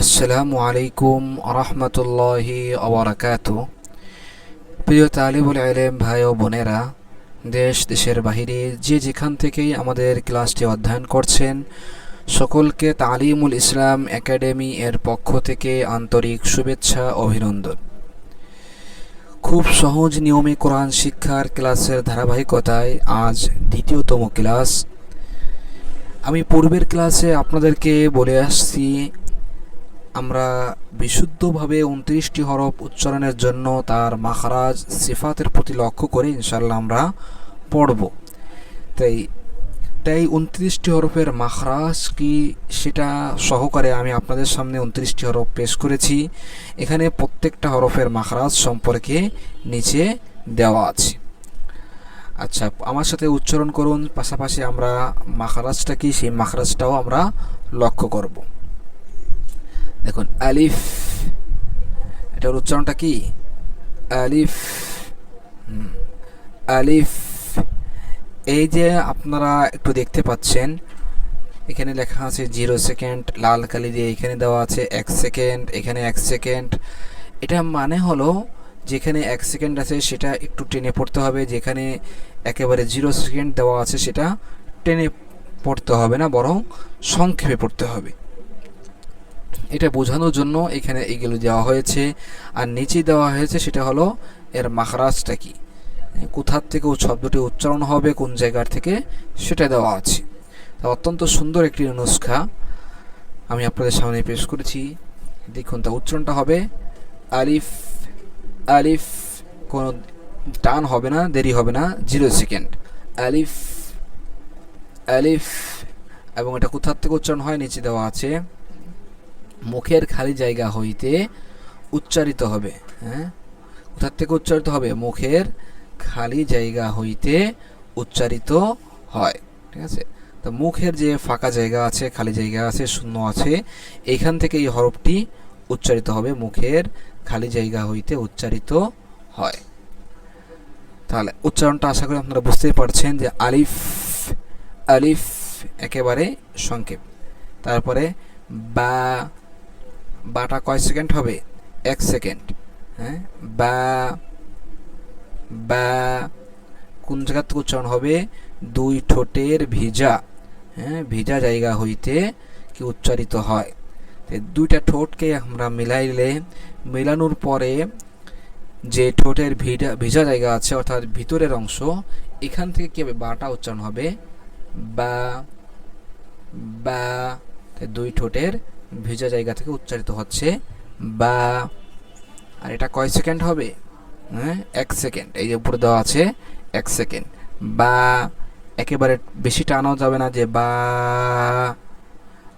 আসসালামু আলাইকুম রহমতুল্লাহি অবরাকাত প্রিয় তালিবুল আলেম ভাই ও বোনেরা, দেশ, দেশের বাহিরে যে যেখান থেকেই আমাদের ক্লাসটি অধ্যয়ন করছেন, সকলকে তালিমুল ইসলাম একাডেমি এর পক্ষ থেকে আন্তরিক শুভেচ্ছা, অভিনন্দন। খুব সহজ নিয়মে কোরআন শিক্ষার ক্লাসের ধারাবাহিকতায় আজ দ্বিতীয়তম ক্লাস। আমি পূর্বের ক্লাসে আপনাদেরকে বলে আসছি আমরা বিশুদ্ধভাবে উনত্রিশটি হরফ উচ্চারণের জন্য তার মাখারাজ সিফাতের প্রতি লক্ষ্য করে ইনশাল্লাহ আমরা পড়ব। তাই তাই উনত্রিশটি হরফের মাখরাজ কি সেটা সহকারে আমি আপনাদের সামনে উনত্রিশটি হরফ পেশ করেছি। এখানে প্রত্যেকটা হরফের মাখরাজ সম্পর্কে নিচে দেওয়া আছে। আচ্ছা আমার সাথে উচ্চারণ করুন, পাশাপাশি আমরা মাখরাজটা কি, সেই মাখরাজটাও আমরা লক্ষ্য করব। দেখুন, আলিফ এটার উচ্চারণটা কি? আলিফ আলিফ, এই যে আপনারা একটু দেখতে পাচ্ছেন, এখানে লেখা আছে জিরো সেকেন্ড, লাল কালি দিয়ে এখানে দেওয়া আছে এক সেকেন্ড, এখানে এক সেকেন্ড। এটা মানে হলো যেখানে এক সেকেন্ড আছে সেটা একটু টেনে পড়তে হবে, যেখানে একেবারে জিরো সেকেন্ড দেওয়া আছে সেটা টেনে পড়তে হবে না, বরং সংক্ষেপে পড়তে হবে। এটা বোঝানোর জন্য এখানে এগুলো দেওয়া হয়েছে। আর নিচে দেওয়া হয়েছে সেটা হলো এর মাখরাজটা কি? কোথার থেকে ও শব্দটি উচ্চারণ হবে, কোন জায়গার থেকে সেটা দেওয়া আছে। অত্যন্ত সুন্দর একটি নুস্খা। আমি আপনাদের সামনে পেশ করেছি। দেখুন, তা উচ্চারণটা হবে আলিফ আলিফ, কোনো টান হবে না, দেরি হবে না, জিরো সেকেন্ড। আলিফ আলিফ, এবং এটা কোথার থেকে উচ্চারণ হয়, নিচে দেওয়া আছে। মুখের খালি জায়গা হইতে উচ্চারিত হবে হ্যাঁ? কোথার থেকে উচ্চারিত হবে? মুখের খালি জায়গা হইতে উচ্চারিত হয়, ঠিক আছে? তো মুখের যে ফাঁকা জায়গা আছে, খালি জায়গা আছে, শূন্য আছে, এইখান থেকে এই হরফটি উচ্চারিত হবে, মুখের খালি জায়গা হইতে উচ্চারিত হয়। তাহলে উচ্চারণটা আশা করি আপনারা বুঝতেই পারছেন যে আলিফ আলিফ একেবারে সংক্ষেপ। তারপরে বা বাটা কয় সেকেন্ড হবে? এক সেকেন্ড। হ্যাঁ? বা বা, কোন জায়গা থেকে উচ্চারণ হবে? দুই ঠোঁটের ভিজা। হ্যাঁ? ভিজা জায়গা হইতে কি উচ্চারিত হয়? দুইটা ঠোঁটকে আমরা মিলাইলে, মেলানোর পরে যে ঠোঁটের ভিজা ভিজা জায়গা আছে, অর্থাৎ ভিতরের অংশ, এখান থেকে কি হবে? বাটা উচ্চারণ হবে। বা বা দুই ঠোঁটের ভিজা জায়গা থেকে উচ্চারিত হচ্ছে বা, আর এটা কয় সেকেন্ড হবে? হ্যাঁ এক সেকেন্ড। এই যে উপরে দেওয়া আছে, এক সেকেন্ড। বা, একেবারে বেশি টানাও যাবে না যে বা,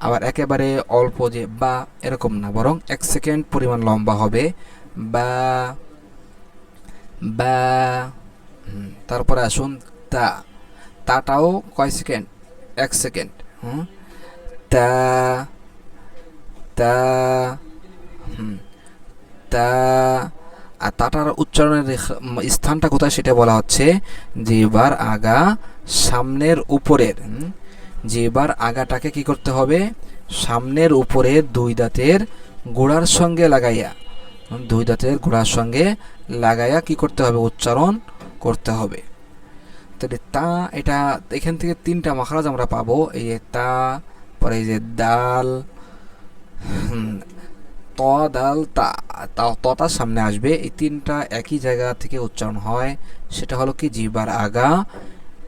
আবার একেবারে অল্প যে বা, এরকম না। বরং এক সেকেন্ড পরিমাণ লম্বা হবে। বা বা তারপরে আসুন তা। তাটাও কয় সেকেন্ড? এক সেকেন্ড। হুম, তা তা তা আর তাটার উচ্চারণের স্থানটা কোথায় সেটা বলা হচ্ছে? জিহ্বার আগা সামনের উপরের হুম, জিহ্বার আগাটাকে কি করতে হবে? সামনের উপরে দুই দাঁতের গোড়ার সঙ্গে লাগাইয়া দুই দাঁতের গোড়ার সঙ্গে লাগাইয়া কি করতে হবে? উচ্চারণ করতে হবে। তাহলে তা এটা এখান থেকে তিনটা মাখরাজ আমরা পাবো। এই যে তা পরে এই যে হুম, ত দাল তা, তা- ততার সামনে আসবে। এই তিনটা একই জায়গা থেকে উচ্চারণ হয়। সেটা হলো কি? জিবার আগা।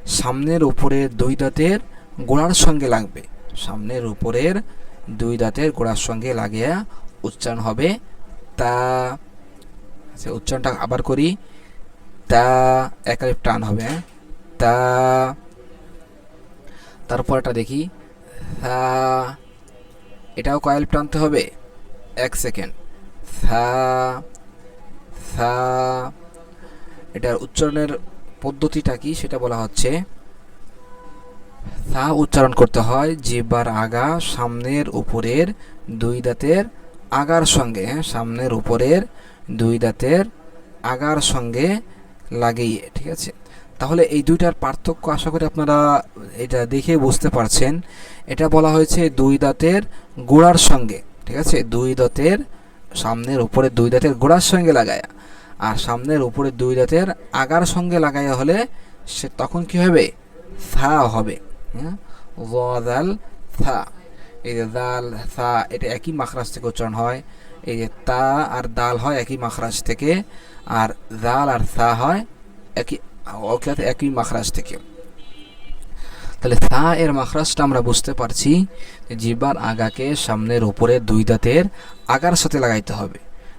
সামনের উপরের দুই দাঁতের গোড়ার সঙ্গে লাগবে। সামনের উপরের দুই দাঁতের গোড়ার সঙ্গে লাগিয়ে উচ্চারণ হবে তা। আচ্ছা উচ্চারণটা আবার করি। তা একালিপ টান হবে হ্যাঁ? তা। তারপর এটা দেখি। থা এটাও কয়েল টানতে হবে। এক সেকেন্ড। থা থা এটার উচ্চারণের পদ্ধতিটা কি? সেটা বলা হচ্ছে সা উচ্চারণ করতে হয় জিহ্বার আগা সামনের উপরের দুই দাঁতের আগার সঙ্গে। হ্যাঁ, সামনের উপরের দুই দাঁতের আগার সঙ্গে লাগিয়ে ঠিক আছে? তাহলে এই দুইটার পার্থক্য আশা করি আপনারা এটা দেখে বুঝতে পারছেন। এটা বলা হয়েছে দুই দাঁতের গোড়ার সঙ্গে, ঠিক আছে? দুই দাঁতের সামনের উপরে দুই দাঁতের গোড়ার সঙ্গে লাগায়া। আর সামনের উপরে দুই দাঁতের আগার সঙ্গে লাগাইয়া হলে সে তখন কি হবে? থা হবে। হ্যাঁ? থা। এই যে দাল, থা, এটা একই মাখরাজ থেকে উচ্চারণ হয়। এই যে তা আর দাল হয় একই মাখরাজ থেকে, আর দাল আর থা হয় একই অখ্যাত একই মাখরাজ থেকে। তাহলে থা এর মাখরাজটা আমরা বুঝতে পারছি যে জিহ্বার আগাকে সামনের উপরে দুই দাঁতের আগার সাথে লাগাইতে হবে।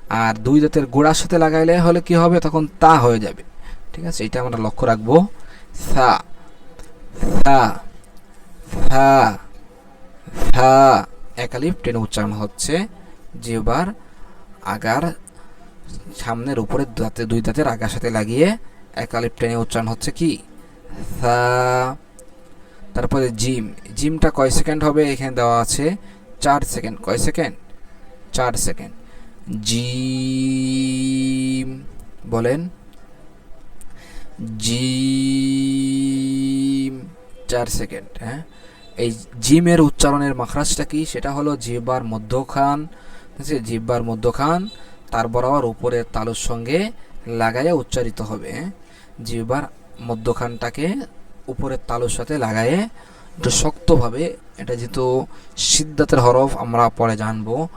আর দুই দাঁতের গোড়ার সাথে লাগাইলে হলে কি হবে? তখন তা হয়ে যাবে। ঠিক আছে? এটা আমরা লক্ষ্য রাখব। থা থা থা থা। একালিপ টেনে উচ্চারণ হচ্ছে জিহ্বার আগার সামনের উপরে দাঁতে, দুই দাঁতের আগার সাথে লাগিয়ে একালিপ টেনে উচ্চারণ হচ্ছে কি? থা। তারপরে জিম। জিমটা কয় সেকেন্ড হবে? এখানে দেওয়া আছে চার সেকেন্ড। কয় সেকেন্ড? চার সেকেন্ড। জিম বলেন। জিম চার সেকেন্ড হ্যাঁ? এই জিমের উচ্চারণের মাখরাজটা কি? সেটা হলো জিহ্বার মধ্যখান, ঠিক আছে? জিহ্বার মধ্যখান তার বরাবর উপরের তালুর সঙ্গে লাগাইয়া উচ্চারিত হবে হ্যাঁ? জিহ্বার মধ্যখানটাকে উপরের তালুর সাথে লাগায়ে একটু শক্তভাবে এটা যেহেতু সিদ্ধাতের হরফ আমরা পরে জানব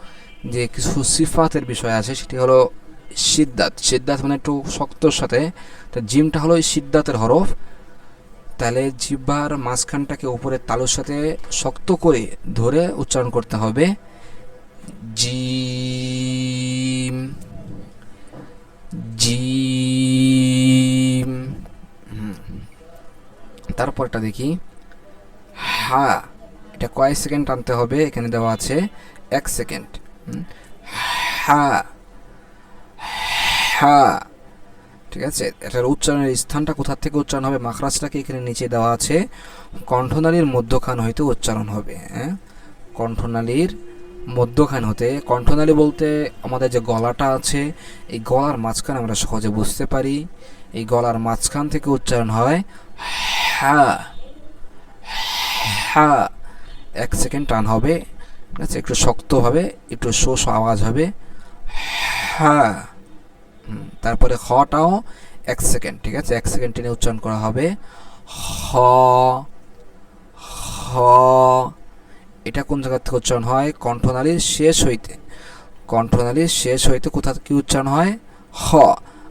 যে কিছু সিফাতের বিষয় আছে, সেটি হলো সিদ্ধাত। সিদ্ধাত মানে একটু শক্তর সাথে। তো জিমটা হলো সিদ্ধাতের হরফ। তাহলে জিহ্বার মাঝখানটাকে উপরের তালুর সাথে শক্ত করে ধরে উচ্চারণ করতে হবে। জিম জিম। তারপরটা দেখি। হা, এটা কয় সেকেন্ড টানতে হবে? এখানে দেওয়া আছে এক সেকেন্ড। হা হা। ঠিক আছে? এটার উচ্চারণের স্থানটা কোথা থেকে উচ্চারণ হবে? মাখরাজটাকে এখানে নিচে দেওয়া আছে। কণ্ঠনালীর মধ্যখান হইতে উচ্চারণ হবে হ্যাঁ? কণ্ঠনালীর মধ্যখান হতে। কণ্ঠনালী বলতে আমাদের যে গলাটা আছে, এই গলার মাঝখান আমরা সহজে বুঝতে পারি। এই গলার মাঝখান থেকে উচ্চারণ হয় হ্যাঁ হ্যাঁ এক সেকেন্ড টান হবে। ঠিক আছে, একটু শক্তভাবে একটু শোষ আওয়াজ হবে। হ্যাঁ তারপরে হটাও এক সেকেন্ড, ঠিক আছে? এক সেকেন্ড টেনে উচ্চারণ করা হবে। হ হ, এটা কোন জায়গা থেকে উচ্চারণ হয়? কণ্ঠনালীর শেষ হইতে। কণ্ঠনালীর শেষ হইতে কোথা কি উচ্চারণ হয়? হ,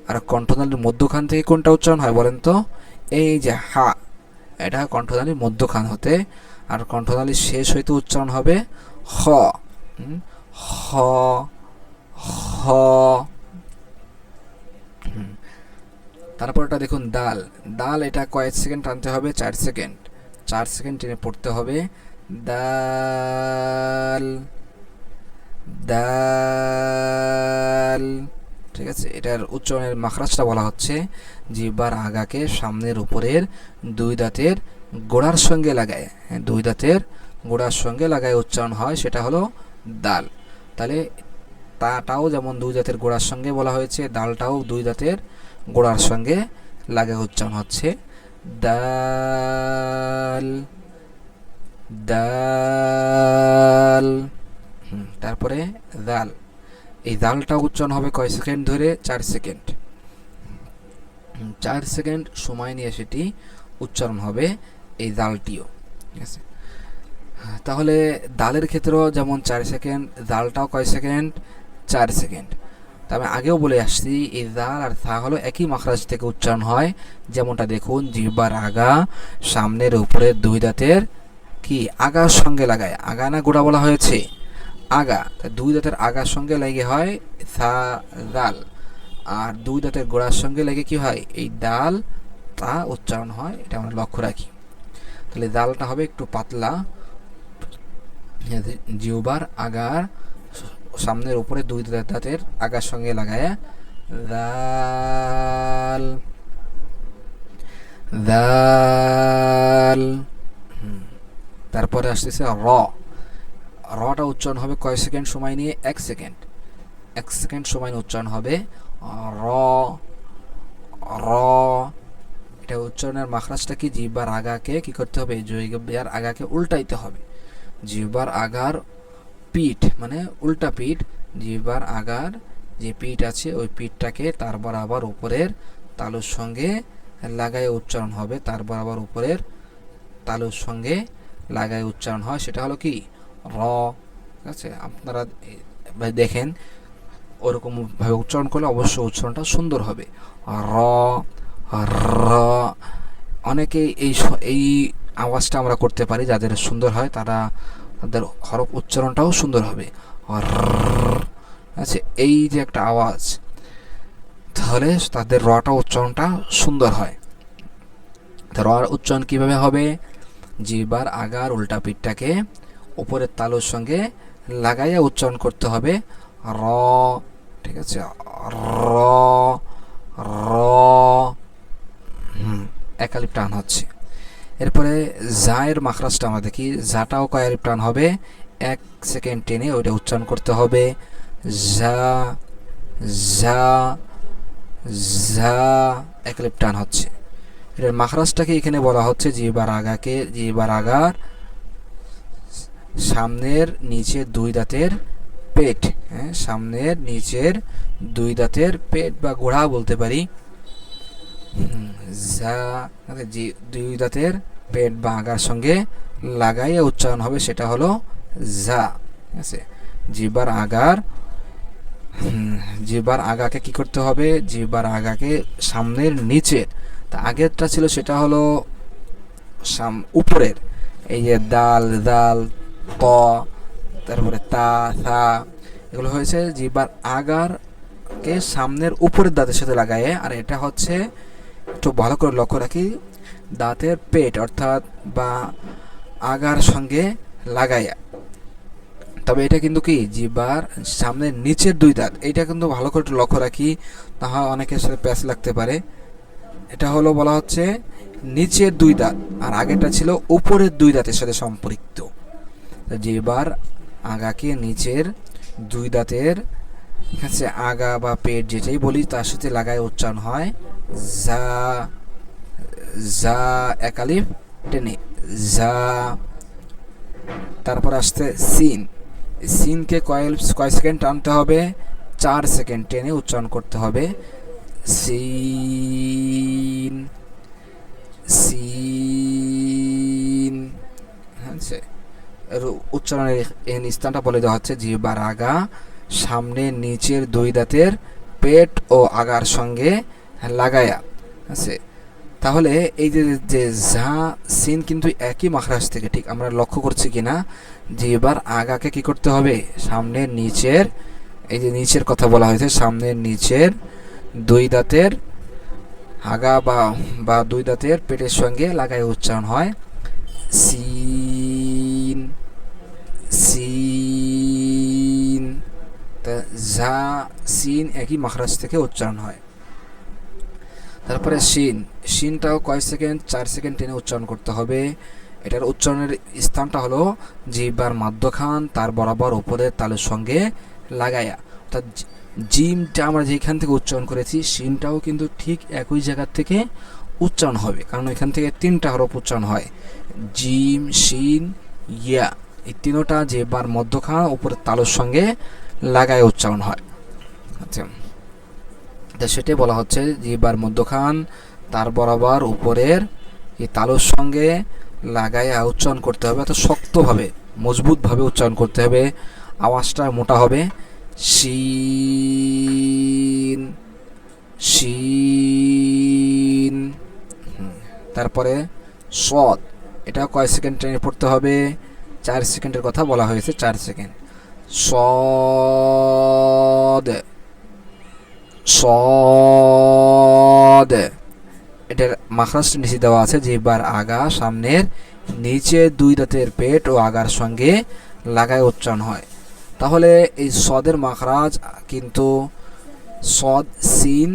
আর কণ্ঠনালীর মধ্যখান থেকে কোনটা উচ্চারণ হয় বলেন তো? এই যে হা এটা কণ্ঠনালীর মধ্যখান হতে, আর কণ্ঠনালীর শেষ হইতে উচ্চারণ হবে হ। হ হ। তারপরটা দেখুন দাল। দাল এটা কয়েক সেকেন্ড টানতে হবে, চার সেকেন্ড। চার সেকেন্ড টেনে পড়তে হবে। দাল দাল ঠিক আছে? এটার উচ্চারণের মাখরাজটা বলা হচ্ছে জিহ্বার আগাকে সামনের উপরের দুই দাঁতের গোড়ার সঙ্গে লাগায়। হ্যাঁ দুই দাঁতের গোড়ার সঙ্গে লাগায় উচ্চারণ হয়, সেটা হলো দাল। তাহলে তাটাও যেমন দুই দাঁতের গোড়ার সঙ্গে বলা হয়েছে, দালটাও দুই দাঁতের গোড়ার সঙ্গে লাগে উচ্চারণ হচ্ছে দাল দাল। তারপরে দাল। এই দালটা উচ্চারণ হবে কয় সেকেন্ড ধরে? চার সেকেন্ড। চার সেকেন্ড সময় নিয়ে সেটি উচ্চারণ হবে এই দালটিও। ঠিক আছে? তাহলে দালের ক্ষেত্রেও যেমন চার সেকেন্ড, দালটাও কয় সেকেন্ড? চার সেকেন্ড। তা আমি আগেও বলে আসছি, এই দাল আর থা হলো একই মাখরাজ থেকে উচ্চারণ হয়। যেমনটা দেখুন জিহ্বার আগা সামনের উপরের দুই দাঁতের কি? আগার সঙ্গে লাগায়। আগা না গোড়া বলা হয়েছে? আগা দুই দাঁতের আগার সঙ্গে লেগে হয় থা দাল। আর দুই দাঁতের গোড়ার সঙ্গে লেগে কি হয়? এই দাল, তা উচ্চারণ হয়, এটা আমরা লক্ষ্য রাখি। তাহলে দালটা হবে একটু পাতলা। জিওবার আগার সামনের উপরে দুই দাঁতের আগার সঙ্গে লাগায় দাল। দাল। তারপরে আসতেছে র। রটা উচ্চারণ হবে কয় সেকেন্ড? সময় নিয়ে এক সেকেন্ড। এক সেকেন্ড সময় নিয়ে উচ্চারণ হবে র র। এটা উচ্চারণের মাখরাজটা কি? জিহ্বার আগাকে কি করতে হবে? জিহ্বার আগাকে উল্টাইতে হবে। জিহ্বার আগার পিঠ মানে উল্টা পিঠ, জিহ্বার আগার যে পিঠ আছে, ওই পিঠটাকে তার বরাবর উপরের তালুর সঙ্গে লাগায় উচ্চারণ হবে। তার বরাবর উপরের তালুর সঙ্গে লাগায় উচ্চারণ হয়। সেটা হলো কি? র, ঠিক আছে? আপনারা দেখেন, ওরকম ভাবে উচ্চারণ করলে অবশ্যই উচ্চারণটা সুন্দর হবে। র র, অনেকে এই এই আওয়াজটা আমরা করতে পারি যাদের সুন্দর হয়, তারা তাদের হরফ উচ্চারণটাও সুন্দর হবে। র আচ্ছা এই যে একটা আওয়াজ, তাহলে তাদের রটা উচ্চারণটা সুন্দর হয়। র উচ্চারণ কীভাবে হবে? জিবার আগার উল্টা পিঠটাকে উপরের তালুর সঙ্গে লাগাইয়া উচ্চারণ করতে হবে। র, ঠিক আছে? র র একালিপ টান হচ্ছে। এরপরে জায়ের মাখরাজটা আমরা দেখি। জাটাও কয়ালিপ টান হবে? এক সেকেন্ড টেনে ওইটা উচ্চারণ করতে হবে। যা যা যা একলিপ টান হচ্ছে। এটার মাখরাজটাকে এখানে বলা হচ্ছে জিবার আগাকে জিবার আগার সামনের নিচে দুই দাঁতের পেট হ্যাঁ সামনের নিচের দুই দাঁতের পেট বা গোড়া বলতে পারি। মানে দুই দাঁতের পেট বা আগার সঙ্গে লাগাইয়া উচ্চারণ হবে সেটা হলো যা, ঠিক আছে? জিবার আগার জিবার আগাকে কি করতে হবে? জিবার আগাকে সামনের নিচের, তা আগেরটা ছিল সেটা হলো সাম, উপরের। এই যে দাল দাল ত তারপরে তা, থা, এগুলো হয়েছে জিবার আগারকে সামনের উপরের দাঁতের সাথে লাগায়ে, আর এটা হচ্ছে একটু ভালো করে লক্ষ্য রাখি, দাঁতের পেট অর্থাৎ বা আগার সঙ্গে লাগাইয়া তবে এটা কিন্তু কি জিবার সামনের নিচের দুই দাঁত এটা কিন্তু ভালো করে লক্ষ্য রাখি তাহলে অনেকের সাথে প্যাচ লাগতে পারে। এটা হলো বলা হচ্ছে নিচের দুই দাঁত, আর আগেরটা ছিল উপরের দুই দাঁতের সাথে সম্পৃক্ত। তো জিবার আগাকে নিচের দুই দাঁতের কাছে আগা বা পেট যেটাই বলি, তার সাথে লাগায় উচ্চারণ হয় যা যা একালিফ টেনে, যা। তারপর আসতে সিন। সিনকে কয়েল, কয় সেকেন্ড টানতে হবে? চার সেকেন্ড টেনে উচ্চারণ করতে হবে। সিন সিন হ্যাঁ উচ্চারণের এই স্থানটা বলে দেওয়া হচ্ছে জিহ্বার আগা সামনে নিচের দুই দাঁতের পেট ও আগার সঙ্গে লাগায়া আছে। তাহলে এই যে যে ঝা, সিন কিন্তু একই মাখরাজ থেকে, ঠিক আমরা লক্ষ্য করছি কিনা? যে এবার আগাকে কি করতে হবে? সামনের নিচের, এই যে নিচের কথা বলা হয়েছে সামনের নিচের দুই দাঁতের আগা বা বা দুই দাঁতের পেটের সঙ্গে লাগায় উচ্চারণ হয় সিন সিন। ঝা সিন একই মাখরাজ থেকে উচ্চারণ হয়। তারপরে শিন শিনটাও কয় সেকেন্ড? চার সেকেন্ড টেনে উচ্চারণ করতে হবে। এটার উচ্চারণের স্থানটা হলো জিহ্বার মাধ্যখান, তার বরাবর উপরের তালের সঙ্গে লাগায়া। অর্থাৎ জিমটা আমরা যেখান থেকে উচ্চারণ করেছি শিনটাও কিন্তু ঠিক একই জায়গার থেকে উচ্চারণ হবে। কারণ এখান থেকে তিনটা হরফ উচ্চারণ হয়। জিম শিন ইয়া। এই তিনোটা জিহ্বার মধ্যখান উপরের তালুর সঙ্গে লাগায় উচ্চারণ হয়। আচ্ছা। তা সেটাই বলা হচ্ছে জিহ্বার মধ্যখান তার বরাবর উপরের এই তালুর সঙ্গে লাগায় উচ্চারণ করতে হবে অর্থাৎ শক্তভাবে মজবুতভাবে উচ্চারণ করতে হবে। আওয়াজটা মোটা হবে। শিন হুম, তারপরে সদ এটা কয় সেকেন্ড ট্রেনে পড়তে হবে? চার সেকেন্ডের কথা বলা হয়েছে চার সেকেন্ড। সদ। সদ। এটার মাখরাজ নিচে দেওয়া আছে জিহ্বার আগা সামনের নিচে দুই দাঁতের পেট ও আগার সঙ্গে লাগায় উচ্চারণ হয়। তাহলে এই সদের মাখরাজ কিন্তু সদ সিন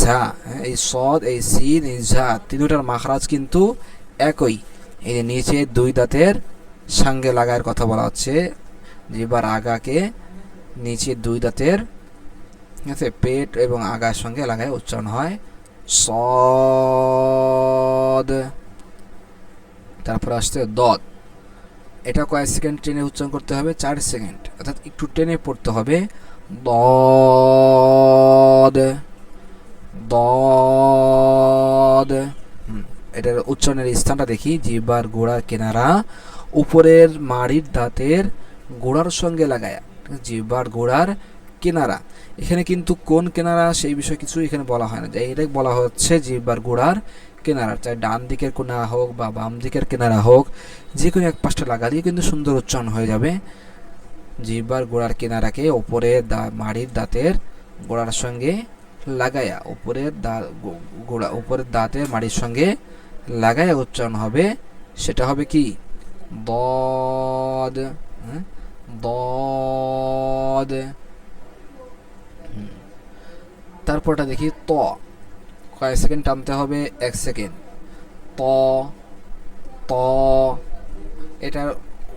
ঝা। হ্যাঁ, এই সদ এই সিন এই ঝা তিনটার মাখরাজ কিন্তু একই। এই নিচে দুই দাঁতের সঙ্গে লাগায়ের কথা বলা হচ্ছে। জিহ্বার আগাকে নিচে দুই দাঁতের, ঠিক আছে, পেট এবং আগার সঙ্গে লাগায় উচ্চারণ হয় সদ। তারপর আসছে দদ। এটা কয়েক সেকেন্ড টেনে উচ্চারণ করতে হবে? চার সেকেন্ড। অর্থাৎ একটু টেনে পড়তে হবে। দদ। দদ। এটার উচ্চারণের স্থানটা দেখি। জিহ্বার গোড়ার কিনারা উপরের মাড়ির দাঁতের গোড়ার সঙ্গে লাগায়া জিহ্বার গোড়ার কিনারা। এখানে কিন্তু কোন কেনারা সেই বিষয়ে কিছু এখানে বলা হয় না। যে এটাই বলা হচ্ছে জিহ্বার গোড়ার কিনারা। চাই ডান দিকের কিনারা হোক বা বাম দিকের কিনারা হোক, যে কোনো এক পাশটা লাগালেই কিন্তু সুন্দর উচ্চারণ হয়ে যাবে। জিহ্বার গোড়ার কিনারাকে ওপরের দা, মাড়ির দাঁতের গোড়ার সঙ্গে লাগায়া উপরের দা গোড়া উপরের দাঁতের মাড়ির সঙ্গে লাগায়া উচ্চারণ হবে। সেটা হবে কি? হ্যাঁ? দদ হুম। তারপরটা দেখি ত। কয়েক সেকেন্ড টানতে হবে, এক সেকেন্ড। ত ত। এটার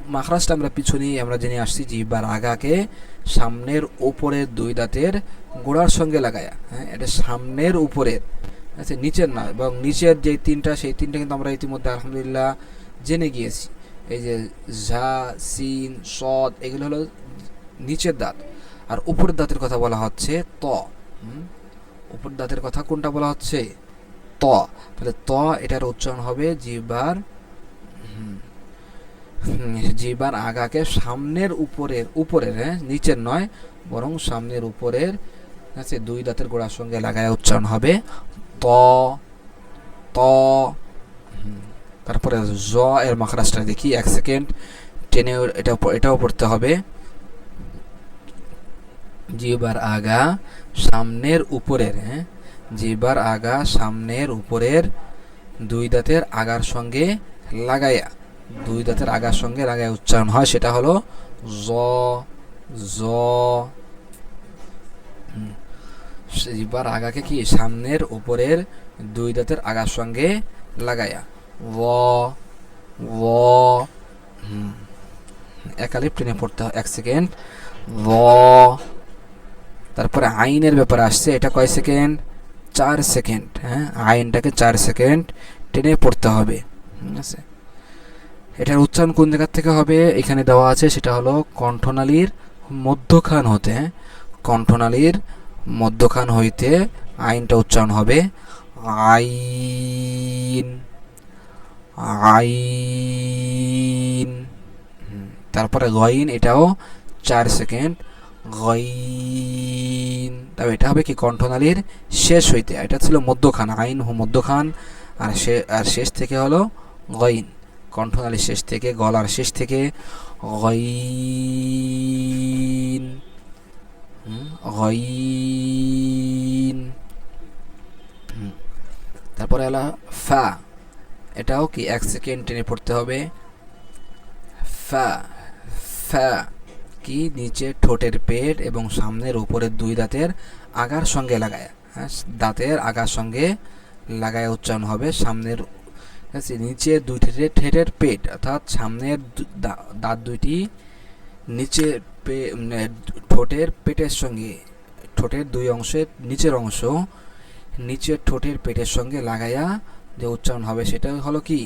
মাখরাজটা আমরা পিছনেই আমরা জেনে আসছি জিহ্বার আগাকে সামনের উপরের দুই দাঁতের গোড়ার সঙ্গে লাগায়া। হ্যাঁ এটা সামনের উপরের আচ্ছা নিচের না, এবং নিচের যে তিনটা, সেই তিনটা কিন্তু আমরা ইতিমধ্যে আলহামদুলিল্লাহ জেনে গিয়েছি। এই যে ঝা সিন সদ এগুলো হলো নিচের দাঁত। আর উপরের দাঁতের কথা বলা হচ্ছে ত। হুম? উপরের দাঁতের কথা কোনটা বলা হচ্ছে? ত। তাহলে ত এটার উচ্চারণ হবে হুম, হুম, আগাকে সামনের উপরের উপরের হ্যাঁ নিচের নয় বরং সামনের উপরের আছে দুই দাঁতের গোড়ার সঙ্গে লাগায় উচ্চারণ হবে ত ত তারপরে জ এর মাখরাজটা দেখি, এক সেকেন্ড টেনে এটা এটাও পড়তে হবে। জিহ্বার আগা সামনের উপরের হ্যাঁ? জিহ্বার আগা সামনের উপরের দুই দাঁতের আগার সঙ্গে লাগাইয়া দুই দাঁতের আগার সঙ্গে লাগায় উচ্চারণ হয়, সেটা হলো জ জ, হুম। জিহ্বার আগাকে কি? সামনের উপরের দুই দাঁতের আগার সঙ্গে লাগাইয়া ও ও একালিপ টেনে পড়তে হয়, এক সেকেন্ড। ল তারপরে আইনের ব্যাপারে আসছে, এটা কয় সেকেন্ড? চার সেকেন্ড হ্যাঁ আইনটাকে চার সেকেন্ড টেনে পড়তে হবে, ঠিক আছে? এটার উচ্চারণ কোন জায়গার থেকে হবে? এখানে দেওয়া আছে, সেটা হলো কণ্ঠনালীর মধ্যখান হতে হ্যাঁ? কণ্ঠনালীর মধ্যখান হইতে আইনটা উচ্চারণ হবে আইন। আইন। তারপরে গইন, এটাও চার সেকেন্ড। গইন। তবে এটা হবে কি? কণ্ঠনালীর শেষ হইতে। এটা ছিল মধ্যখান, আইন হো মধ্যখান। আর সে, আর শেষ থেকে হলো গইন। কণ্ঠনালীর শেষ থেকে, গলার শেষ থেকে গইন। গইন। তারপরে এলা ফা। এটাও কি এক সেকেন্ড টেনে পড়তে হবে? ফা ফা, কি নিচে ঠোঁটের পেট এবং সামনের উপরের দুই দাঁতের আগার সঙ্গে লাগায়। হ্যাঁ দাঁতের আগার সঙ্গে লাগায় উচ্চারণ হবে সামনের আছে নিচে দুই ঠেটের ঠেটের পেট, অর্থাৎ সামনের দাঁত দুইটি নিচে মানে ঠোঁটের পেটের সঙ্গে, ঠোঁটের দুই অংশের নিচের অংশ নিচের ঠোঁটের পেটের সঙ্গে লাগাইয়া যে উচ্চারণ হবে সেটা হলো কি?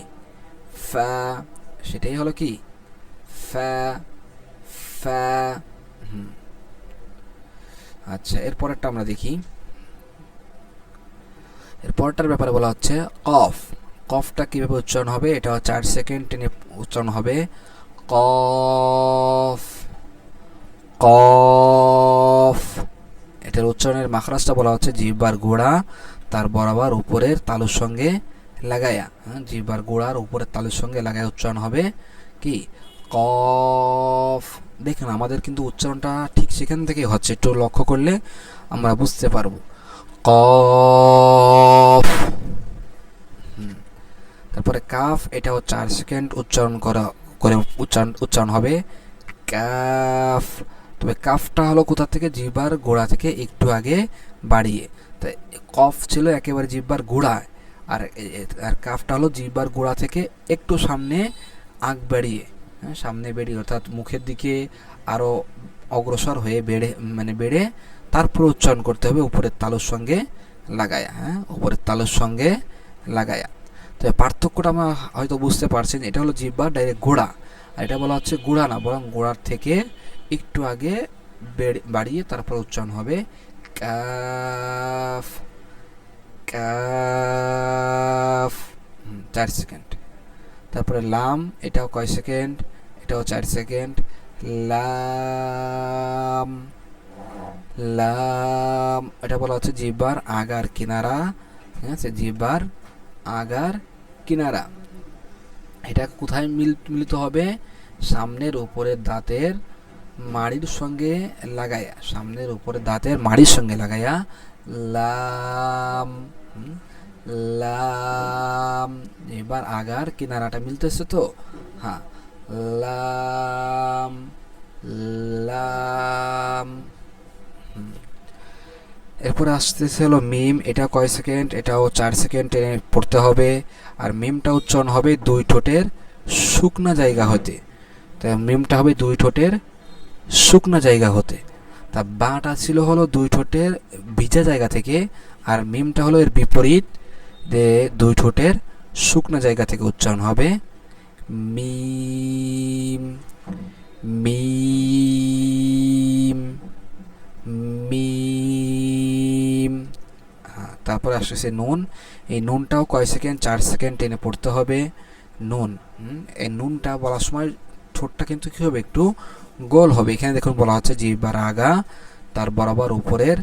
ফ্যা সেটাই হলো কি? ফ্যা ফ্যা। আচ্ছা এর পরেরটা আমরা দেখি। এরপরটার ব্যাপারে বলা হচ্ছে কফ। কফটা কীভাবে উচ্চারণ হবে? এটা চার সেকেন্ড টেনে উচ্চারণ হবে। কফ কফ। এটার উচ্চারণের মাখরাজটা বলা হচ্ছে জিহ্বার গোড়া, তার বরাবর উপরের তালুর সঙ্গে লাগায়া হ্যাঁ জিহ্বার গোড়ার উপরের তালুর সঙ্গে লাগায় উচ্চারণ হবে কি? কফ। দেখেন, আমাদের কিন্তু উচ্চারণটা ঠিক সেখান থেকেই হচ্ছে, একটু লক্ষ্য করলে আমরা বুঝতে পারব। কফ। তারপরে কাফ এটাও চার সেকেন্ড উচ্চারণ করা, করে উচ্চারণ উচ্চারণ হবে কাফ তবে কাফটা হলো কোথা থেকে? জিহ্বার গোড়া থেকে একটু আগে বাড়িয়ে। তাই কফ ছিল একেবারে জিহ্বার গোড়ায়। আর আর কাফটা হলো জিহ্বার গোড়া থেকে একটু সামনে আগ বাড়িয়ে হ্যাঁ সামনে বেরিয়ে অর্থাৎ মুখের দিকে আরও অগ্রসর হয়ে বেড়ে মানে বেড়ে তারপর উচ্চারণ করতে হবে উপরের তালুর সঙ্গে লাগায়া হ্যাঁ উপরের তালুর সঙ্গে লাগায়া। তো পার্থক্যটা আমরা হয়তো বুঝতে পারছেন, এটা হলো জিহ্বা ডাইরেক্ট গোড়া, আর এটা বলা হচ্ছে গোড়া না, বরং গোড়ার থেকে একটু আগে বেড়ে- বাড়িয়ে তারপর উচ্চারণ হবে কাফ। কাফ। চার সেকেন্ড। তারপরে লাম, এটাও কয় সেকেন্ড? এটাও চার সেকেন্ড। লাম লাম, এটা বলা হচ্ছে জিব্বার আগার কিনারা। ঠিক আছে? জিব্বার আগার কিনারা। এটা কোথায় মিল, মিলিত হবে? সামনের উপরের দাঁতের মাড়ির সঙ্গে লাগায়া। সামনের উপরের দাঁতের মাড়ির সঙ্গে লাগায়া। লাম। লাম। এবার আগার কিনারাটা মিলতেছে তো? হ্যাঁ। লাম। লাম। এরপরে আসতেছে হলো মিম। এটা কয় সেকেন্ড? এটাও চার সেকেন্ড টেনে পড়তে হবে। আর মিমটা উচ্চারণ হবে দুই ঠোঁটের শুকনা জায়গা হতে। তাই মিমটা হবে দুই ঠোঁটের শুকনা জায়গা হতে। তা বাটা ছিল হলো দুই ঠোঁটের ভিজা জায়গা থেকে আর মিমটা হলো এর বিপরীত যে দুই ঠোঁটের শুকনো জায়গা থেকে উচ্চারণ হবে মিম মিম মিম। হ্যাঁ, তারপরে আসতেছে নুন। এই নুনটাও কয় সেকেন্ড? চার সেকেন্ড টেনে পড়তে হবে নুন। এই নুনটা বলার সময় ঠোঁটটা কিন্তু কী হবে? একটু গোল হবে। এখানে দেখুন বলা হচ্ছে জিহ্বার আগা তার বরাবর উপরের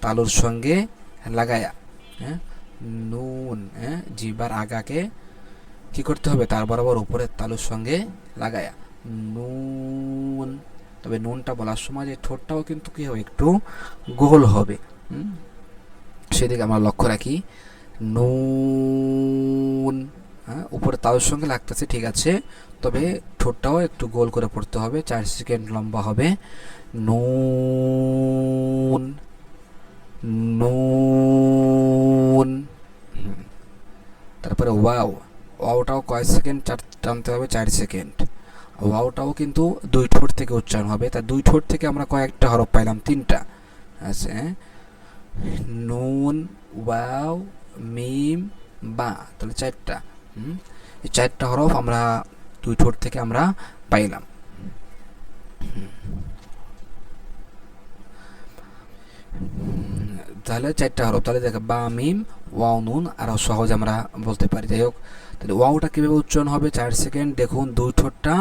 তালুর সঙ্গে লাগায়া হ্যাঁ? নুন হ্যাঁ? জিহ্বার আগাকে কি করতে হবে? তার বরাবর উপরের তালুর সঙ্গে লাগায়া। নুন, তবে নুনটা বলার সময় যে ঠোঁটটাও কিন্তু কি হবে? একটু গোল হবে? সেদিকে আমরা লক্ষ্য রাখি। নুন হ্যাঁ? উপরে তালুর সঙ্গে লাগতেছে, ঠিক আছে। তবে ঠোঁটটাও একটু গোল করে পড়তে হবে। চার সেকেন্ড লম্বা হবে। নুন নুন। তারপরে ওয়াও। ওয়াওটাও কয় সেকেন্ড? টানতে হবে চার সেকেন্ড। ওয়াওটাও কিন্তু দুই ঠোঁট থেকে উচ্চারণ হবে। তা দুই ঠোঁট থেকে আমরা কয়েকটা হরফ পাইলাম, তিনটা। আছে নুন, ওয়াও, মিম, বা। তাহলে চারটা? এই চারটা হরফ আমরা দুই ঠোঁট থেকে আমরা পাইলাম। তাহলে চারটা হরফ তাহলে দেখো বা, মিম, ওয়াও, নুন আরও সহজ আমরা বলতে পারি। যাই হোক, তাহলে ওয়াওটা কীভাবে উচ্চারণ হবে? চার সেকেন্ড, দেখুন, দুই ঠোঁটটা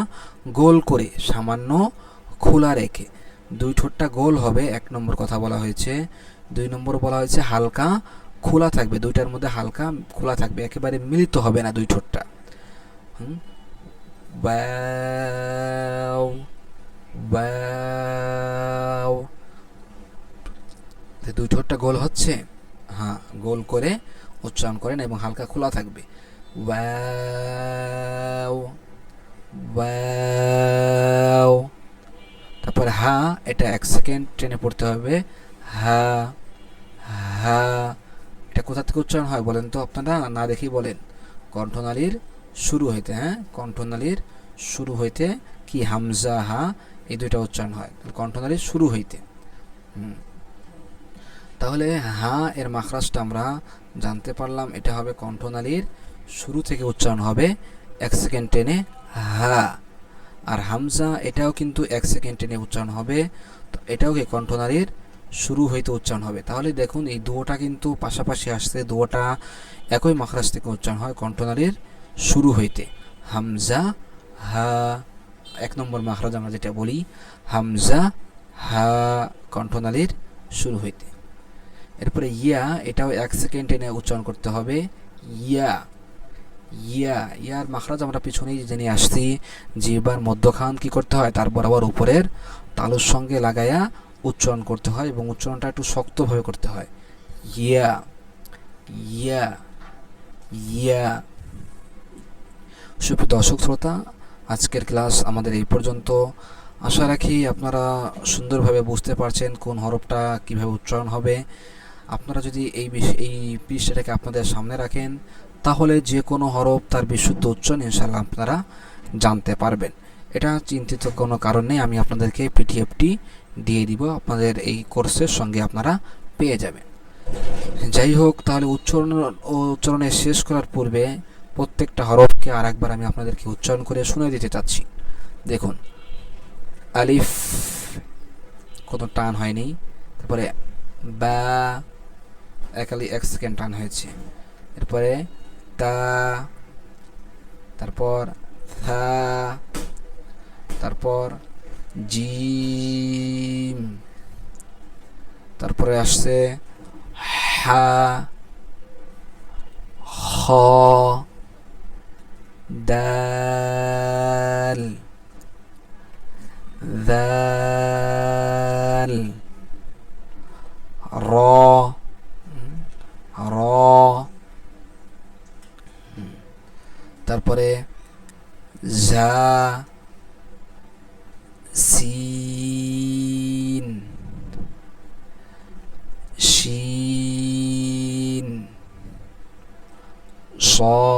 গোল করে সামান্য খোলা রেখে। দুই ঠোঁটটা গোল হবে, এক নম্বর কথা বলা হয়েছে। দুই নম্বর বলা হয়েছে হালকা খোলা থাকবে, দুইটার মধ্যে হালকা খোলা থাকবে, একেবারে মিলিত হবে না দুই ঠোঁটটা। হুম? তো দুই ঠোঁটটা গোল হচ্ছে হ্যাঁ গোল করে উচ্চারণ করেন এবং হালকা খোলা থাকবে। তারপরে হা, এটা এক সেকেন্ড ট্রেনে পড়তে হবে। হা হা। এটা কোথা থেকে উচ্চারণ হয় বলেন তো আপনারা? না দেখেই বলেন। কণ্ঠনালীর শুরু হইতে হ্যাঁ কণ্ঠনালীর শুরু হইতে কি হামজা, হা, এই দুইটা উচ্চারণ হয়। কণ্ঠনালীর শুরু হইতে। হুম। তাহলে হা এর মাখরাজটা আমরা জানতে পারলাম। এটা হবে কণ্ঠনালীর শুরু থেকে উচ্চারণ হবে এক সেকেন্ড টেনে হা। আর হামজা, এটাও কিন্তু এক সেকেন্ড টেনে উচ্চারণ হবে। তো এটাও কি কণ্ঠনালীর শুরু হইতে উচ্চারণ হবে? তাহলে দেখুন, এই দুয়োটা কিন্তু পাশাপাশি আসছে। দুয়োটা একই মাখরাজ থেকে উচ্চারণ হয় কণ্ঠনালীর শুরু হইতে। হামজা, হা। এক নম্বর মাখরাজ আমরা যেটা বলি, হামজা, হা কণ্ঠনালীর শুরু হইতে। এরপরে ইয়া, এটাও এক সেকেন্ড টেনে উচ্চারণ করতে হবে। ইয়া ইয়া, ইয়ার মাখরাজ আমরা পিছনেই জেনে আসছি জিহ্বার মধ্যখান কি করতে হয়? তার বরাবর উপরের তালুর সঙ্গে লাগায়া উচ্চারণ করতে হয় এবং উচ্চারণটা একটু শক্তভাবে করতে হয়। ইয়া ইয়া ইয়া। সুপ্রিয় দর্শক শ্রোতা, আজকের ক্লাস আমাদের এই পর্যন্ত। আশা রাখি আপনারা সুন্দরভাবে বুঝতে পারছেন কোন হরফটা কীভাবে উচ্চারণ হবে। আপনারা যদি এই এই পৃষ্ঠাটাকে আপনাদের সামনে রাখেন, তাহলে যে কোনো হরফ তার বিশুদ্ধ উচ্চারণ ইনশাল্লাহ আপনারা জানতে পারবেন। এটা চিন্তিত কোনো কারণ নেই, আমি আপনাদেরকে পিটিএফটি দিয়ে দিব, আপনাদের এই কোর্সের সঙ্গে আপনারা পেয়ে যাবেন। যাই হোক, তাহলে উচ্চারণ উচ্চারণে শেষ করার পূর্বে প্রত্যেকটা হরফকে আর একবার আমি আপনাদেরকে উচ্চারণ করে শুনে দিতে চাচ্ছি। দেখুন, আলিফ কোনো টান হয়নি, তারপরে বা একালি এক সেকেন্ড টান হয়েছে। এরপরে তা, তারপর থা, তারপর জিম, তারপরে আসছে হা, হ, দাল দাল, র তারপরে যা সিন শিন সা।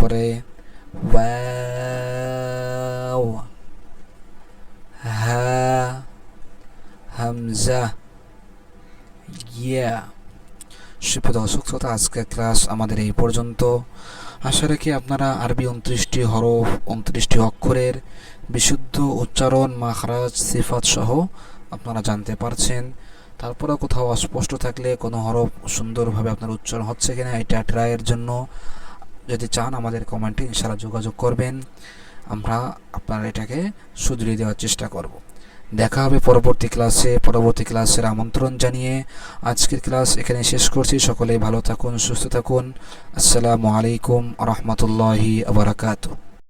তারপরে ওয়াও, হা, হামজা আজকের ক্লাস আমাদের এই পর্যন্ত। আশা রাখি আপনারা আরবি উনত্রিশটি হরফ, উনত্রিশটি অক্ষরের বিশুদ্ধ উচ্চারণ, মাখরাজ, সিফাত সহ আপনারা জানতে পারছেন। তারপরে কোথাও অস্পষ্ট থাকলে কোনো হরফ সুন্দরভাবে আপনার উচ্চারণ হচ্ছে কিনা, এটা ট্রাইয়ের জন্য। যদি চান আমাদের কমেন্টে ইনশাআল্লাহ যোগাযোগ করবেন, আমরা আপনার এটাকে শুধরিয়ে দেওয়ার চেষ্টা করব। দেখা হবে পরবর্তী ক্লাসে, পরবর্তী ক্লাসের আমন্ত্রণ জানিয়ে আজকের ক্লাস এখানে শেষ করছি। সকলেই ভালো থাকুন, সুস্থ থাকুন। আসসালামু আলাইকুম রহমতুল্লাহি আবরাকাতু